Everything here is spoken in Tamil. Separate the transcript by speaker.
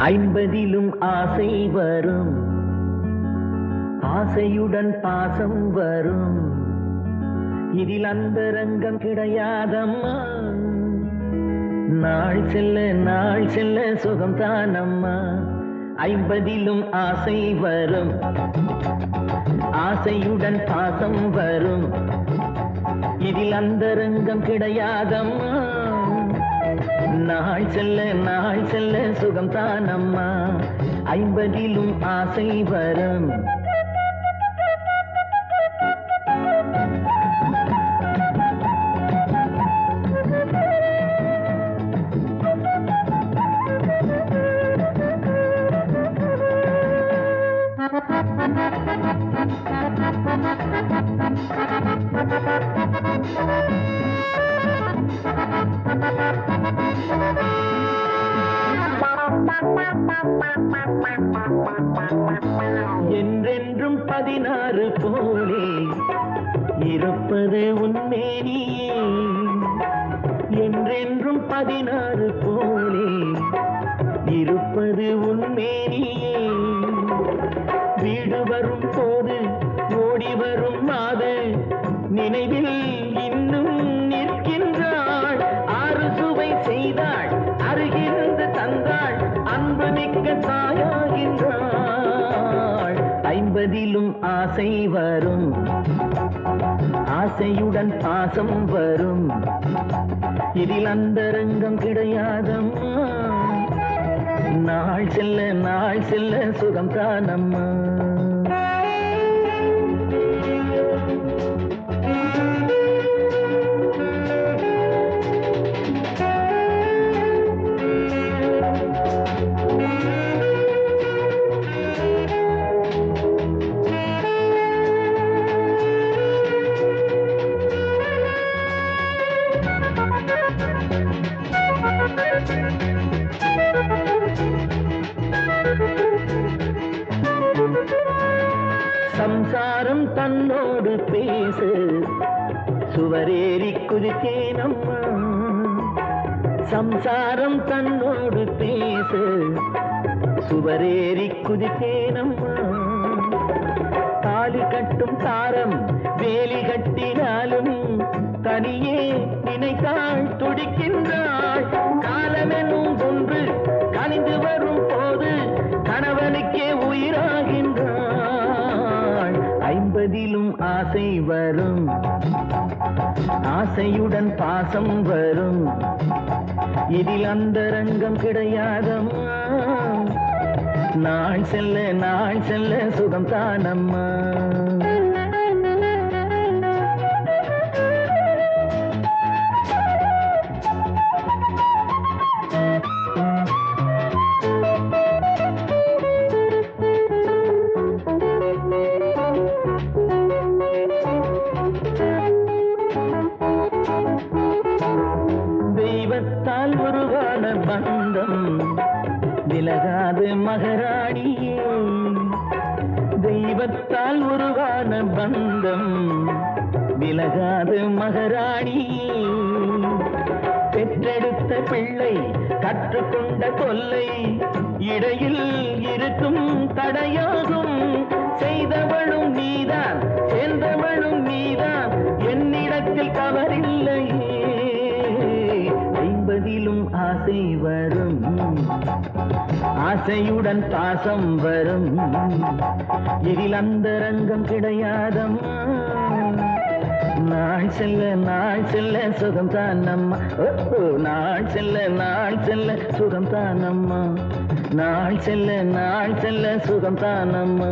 Speaker 1: ஐம்பதிலும் ஆசை வரும். ஆசையுடன் பாசம் வரும். இதில் அந்த ரங்கம் கிடையாதம்மா. நாள் செல்ல நாள் செல்ல சுகம் தானம்மா ஐம்பதிலும் ஆசை வரும். ஆசையுடன் பாசம் வரும். இதில் அந்த ரங்கம் கிடையாதம்மா. நாள் செல்ல நாள் செல்ல சுகம் தானம்மா ஐம்பதிலும் ஆசை வரும் என்றென்றும் பதினாறு போலே இருப்பது உன்மேனியே என்றென்றும் பதினாறு போலே இருப்பது உண்மேனியே வீடு வரும் போது ஓடி வரும் மாத நினைவில் மிக்க தாயாகின்றாள். ஐம்பதிலும் ஆசை வரும். ஆசையுடன் பாசம் வரும். இதில் அந்தரங்கம் கிடையாதம்மா. நாள் செல்ல நாள் செல்ல சுகம் தானம்மா. சம்சாரம் தன்னோடு பேசு. சுவரேறி குதித்தேனம்மா. சம்சாரம் தன்னோடு பேசு. சுவரேறி குதித்தேனம்மா. தாலி கட்டும் தாரம் வேலி கட்டும் தனியே நினைத்தாள் துடிக்கின்றாள். காலமெனும் ஒன்று கனிந்து வரும் போது கணவனுக்கே உயிராகின்றாள். ஐம்பதிலும் ஆசை வரும். ஆசையுடன் பாசம் வரும். இதில் அந்தரங்கம் கிடையாதம்மா. நாள் செல்ல நாள் செல்ல சுகம் தானம்மா. பந்தம் விலகாது மகராணியே. தெய்வத்தால் உருவான பந்தம் விலகாது மகராணியே. பெற்றெடுத்த பிள்ளை கற்றுக்கொண்ட தொல்லை இடையில் இருக்கும் தடையாகும். ஆசை வரும். ஆசையுடன் பாசம் வரும். இதில் அந்த ரங்கம் கிடையாதம்மா. நாள் செல்ல நாள் செல்ல சுகம் தான் அம்மா ஓ, நாள் செல்ல நாள் செல்ல சுகம் தான் அம்மா நாள் செல்ல நாள் செல்ல சுகம் தான் அம்மா